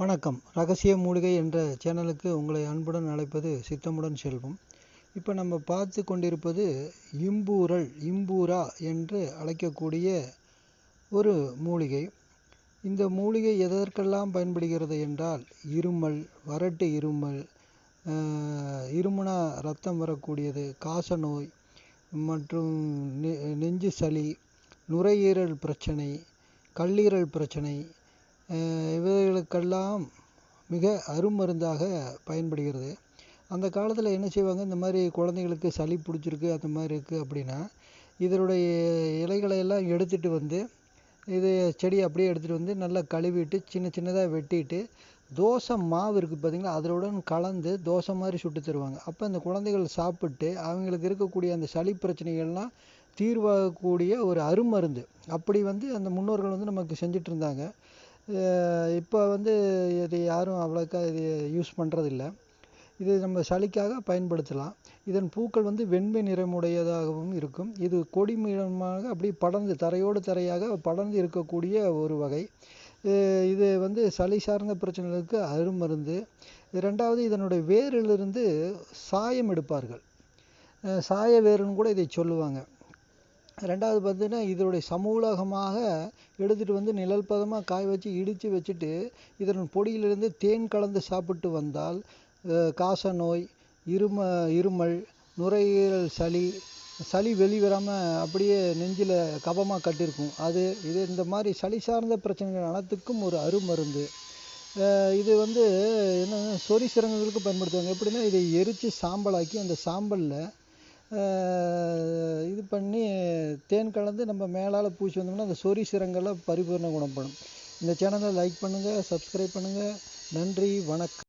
வணக்கம். ரகசிய மூலிகை என்ற சேனலுக்கு உங்களை அன்புடன் அழைப்பது சித்தமுடன் செல்வம். இப்போ நம்ம பார்த்து கொண்டிருப்பது இம்பூரல் இம்பூரா என்று அழைக்கக்கூடிய ஒரு மூலிகை. இந்த மூலிகை எதற்கெல்லாம் பயன்படுகிறது என்றால் இருமல் வறட்டு இருமல் இருமுனா ரத்தம் வரக்கூடியது காச நோய் மற்றும் நெஞ்சு சளி நுரையீரல் பிரச்சனை கல்லீரல் பிரச்சனை இவைகளுக்கெல்லாம் மிக அருமருந்தாக பயன்படுகிறது. அந்த காலத்தில் என்ன செய்வாங்க? இந்த மாதிரி குழந்தைங்களுக்கு சளி பிடிச்சிருக்கு அந்த மாதிரி இருக்குது அப்படின்னா இதனுடைய இலைகளை எல்லாம் எடுத்துகிட்டு வந்து இது செடியை அப்படியே எடுத்துகிட்டு வந்து நல்லா கழுவிட்டு சின்ன சின்னதாக வெட்டிட்டு தோசை மாவு இருக்குது பார்த்தீங்களா அதனுடன் கலந்து தோசை மாதிரி சுட்டு தருவாங்க. அப்போ அந்த குழந்தைகள் சாப்பிட்டு அவங்களுக்கு இருக்கக்கூடிய அந்த சளி பிரச்சனைகள்லாம் தீர்வாகக்கூடிய ஒரு அருமருந்து அப்படி வந்து அந்த முன்னோர்கள் வந்து நமக்கு செஞ்சுட்டு இருந்தாங்க. இப்போ வந்து இது யாரும் அவ்வளோக்கா இது யூஸ் பண்ணுறதில்ல இது நம்ம சளிக்காக பயன்படுத்தலாம். இதன் பூக்கள் வந்து வெண்மை நிறமுடையதாகவும் இருக்கும். இது கொடி அப்படியே படர்ந்து தரையோடு தரையாக படர்ந்து இருக்கக்கூடிய ஒரு வகை. இது வந்து சளி சார்ந்த பிரச்சனைகளுக்கு அருமருந்து ரெண்டாவது இதனுடைய வேரிலிருந்து சாயம் எடுப்பார்கள். சாய வேருன்னு கூட இதை சொல்லுவாங்க. ரெண்டாவது பார்த்தீங்கன்னா இதனுடைய சமூலகமாக எடுத்துகிட்டு வந்து நிழல் பதமாக காய வச்சு இடித்து வச்சுட்டு இதன் பொடியிலிருந்து தேன் கலந்து சாப்பிட்டு வந்தால் காச நோய் இரும இருமல் நுரையீரல் சளி சளி வெளிவராமல் அப்படியே நெஞ்சில் கபமாக கட்டியிருக்கும் அது இது இந்த மாதிரி சளி சார்ந்த பிரச்சனைகள் அனைத்துக்கும் ஒரு அருமருந்து. இது வந்து என்ன சொறி சிறங்குகளுக்கு பயன்படுத்துவாங்க. எப்படின்னா இதை எரித்து சாம்பலாக்கி அந்த சாம்பலில் இது பண்ணி தேன் கலந்து நம்ம மேலால் பூசி வந்தோம்னா அந்த சொறி சிரங்கெல்லாம் பரிபூர்ண குணப்படும் இந்த சேனலை லைக் பண்ணுங்கள் சப்ஸ்கிரைப் பண்ணுங்கள் நன்றி வணக்கம்.